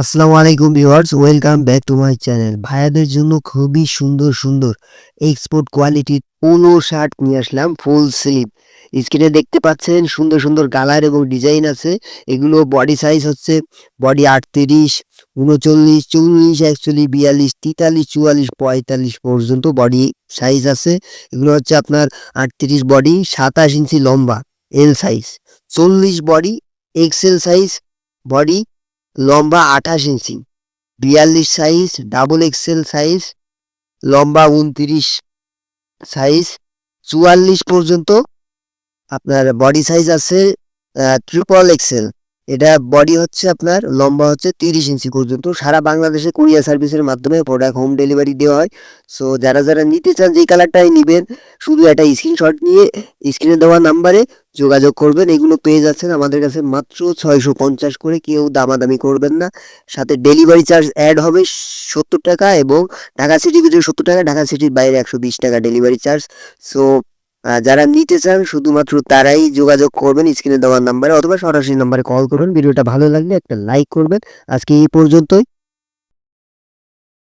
আসসালামু আলাইকুম viewers, welcome back to my channel. ভাইয়াদের জন্য খুবই সুন্দর সুন্দর এক্সপোর্ট কোয়ালিটির পোলো শার্ট নিয়ে আসলাম ফুল স্লিভ স্ক্রিনে দেখতে পাচ্ছেন, সুন্দর সুন্দর কালার এবং ডিজাইন আছে। এগুলো বডি সাইজ হচ্ছে বডি আটত্রিশ, উনচল্লিশ, চল্লিশ একচল্লিশ বিয়াল্লিশ, তেতাল্লিশ, চুয়াল্লিশ, পঁয়তাল্লিশ পর্যন্ত বডি সাইজ আছে। এগুলো হচ্ছে আপনার আটত্রিশ বডি সাতাশ ইঞ্চি লম্বা এল সাইজ চল্লিশ বডি এক্সেল সাইজ বডি লম্বা আঠাশ ইঞ্চি, বিয়াল্লিশ সাইজ ডাবল এক্সেল সাইজ লম্বা উনত্রিশ সাইজ চুয়াল্লিশ পর্যন্ত আপনার বডি সাইজ আছে ট্রিপল এক্সেল এটা বডি হচ্ছে আপনার, লম্বা হচ্ছে তিরিশ ইঞ্চি পর্যন্ত। সারা বাংলাদেশে কুরিয়ার সার্ভিসের মাধ্যমে প্রোডাক্ট হোম ডেলিভারি দেওয়া হয়। সো যারা যারা নিতে চান, যেই কালারটাই নেবেন, শুধু একটা স্ক্রিনশট নিয়ে স্ক্রিনে দেওয়া নাম্বারে যোগাযোগ করবেন। এগুলো পেয়ে যাচ্ছেন আমাদের কাছে মাত্র ছয়শো পঞ্চাশ করে। কেউ দামাদামি করবেন না। সাথে ডেলিভারি চার্জ অ্যাড হবে সত্তর টাকা এবং ঢাকা সিটির ভিতরে সত্তর টাকা, ঢাকা সিটির বাইরে একশো বিশ টাকা ডেলিভারি চার্জ সো যারা নিতে চান, শুধুমাত্র তারাই যোগাযোগ করবেন স্ক্রিনে দেওয়ার নাম্বারে অথবা সরাসরি নাম্বারে কল করবেন ভিডিওটা ভালো লাগলে একটা লাইক করবেন। আজকে এই পর্যন্তই।